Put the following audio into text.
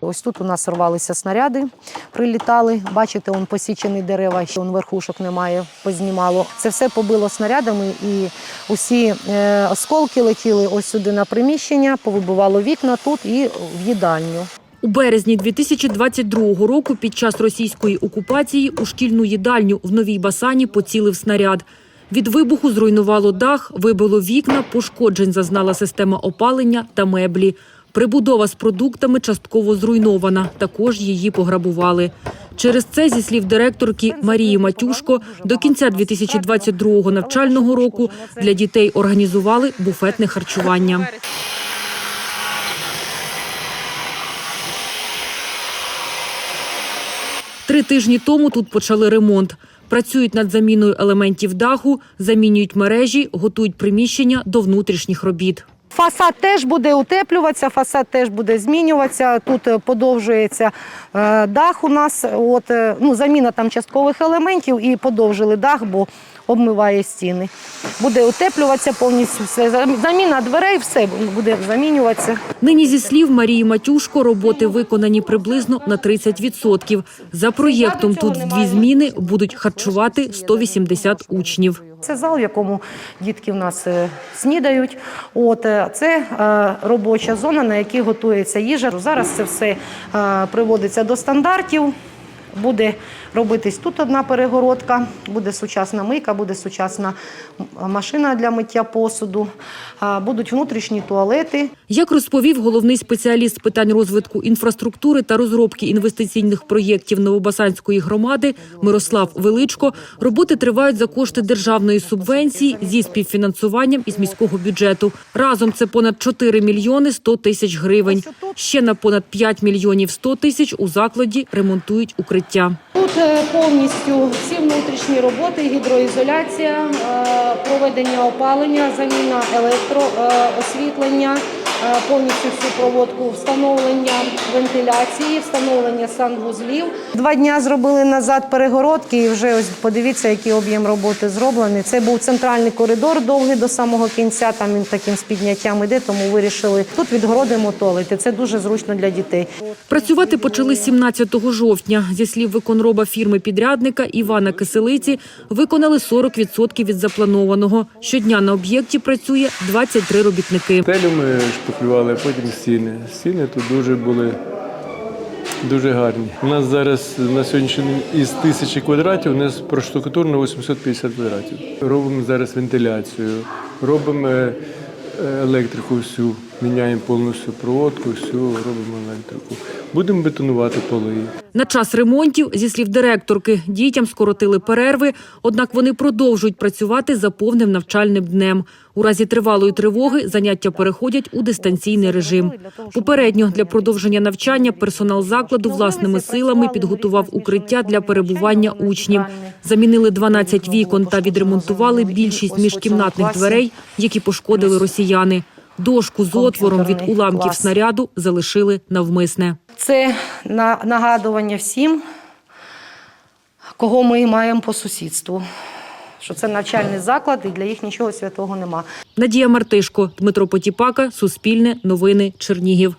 Ось тут у нас рвалися снаряди, прилітали. Бачите, он посічені дерева, ще он верхушок немає, познімало. Це все побило снарядами, і усі е, осколки летіли ось сюди на приміщення, повибивало вікна тут і в їдальню. У березні 2022 року під час російської окупації у шкільну їдальню в Новій Басані поцілив снаряд. Від вибуху зруйнувало дах, вибило вікна, пошкоджень зазнала система опалення та меблі. Прибудова з продуктами частково зруйнована, також її пограбували. Через це, зі слів директорки Марії Матюшко, до кінця 2022 навчального року для дітей організували буфетне харчування. Три тижні тому тут почали ремонт. Працюють над заміною елементів даху, замінюють мережі, готують приміщення до внутрішніх робіт. Фасад теж буде утеплюватися, фасад теж буде змінюватися. Тут е, подовжується е, дах у нас. От, е, ну, заміна там часткових елементів і подовжили дах, бо обмиває стіни. Буде утеплюватися повністю все. Заміна дверей, все буде замінюватися. Нині, зі слів Марії Матюшко, роботи виконані приблизно на 30%. За проєктом тут в дві зміни будуть харчувати 180 учнів. Це зал, в якому дітки в нас е, снідають. От е, це е, робоча зона, на якій готується їжа. Зараз це все приводиться до стандартів. Буде робитись тут одна перегородка, буде сучасна мийка, буде сучасна машина для миття посуду, будуть внутрішні туалети. Як розповів головний спеціаліст з питань розвитку інфраструктури та розробки інвестиційних проєктів Новобасанської громади Мирослав Величко, роботи тривають за кошти державної субвенції зі співфінансуванням із міського бюджету. Разом це понад 4 мільйони 100 тисяч гривень. Ще на понад 5 мільйонів 100 тисяч у закладі ремонтують укриття. Тут е, повністю всі внутрішні роботи, гідроізоляція, е, проведення опалення, заміна електроосвітлення, е, повністю всю проводку встановлення вентиляції, встановлення санвузлів. Два дня зробили назад перегородки, і вже ось подивіться, який об'єм роботи зроблений. Це був центральний коридор довгий до самого кінця. Там він таким з підняттям іде, тому вирішили тут відгородимо туалети. Це дуже зручно для дітей. Працювати почали 17 жовтня. Зі слів виконроба фірми-підрядника Івана Киселиці, виконали 40% від запланованого. Щодня на об'єкті працює 23 робітники. Стелю ми шпаклювали, а потім стіни. Стіни тут дуже були дуже гарні. У нас зараз на сьогоднішній день із тисячі квадратів у нас проштукатурно 850 квадратів. Робимо зараз вентиляцію, робимо е, електрику всю, міняємо повністю проводку, всю робимо електрику. Будемо бетонувати поли. На час ремонтів, зі слів директорки, дітям скоротили перерви, однак вони продовжують працювати за повним навчальним днем. У разі тривалої тривоги заняття переходять у дистанційний режим. Попередньо для продовження навчання персонал закладу власними силами підготував укриття для перебування учнів. Замінили 12 вікон та відремонтували більшість міжкімнатних дверей, які пошкодили росіяни. Дошку з отвором від уламків снаряду залишили навмисне. Це на- нагадування всім, кого ми маємо по сусідству. Що це навчальний заклад, і для їх нічого святого нема. Надія Мартишко, Дмитро Потіпака, Суспільне, Новини, Чернігів.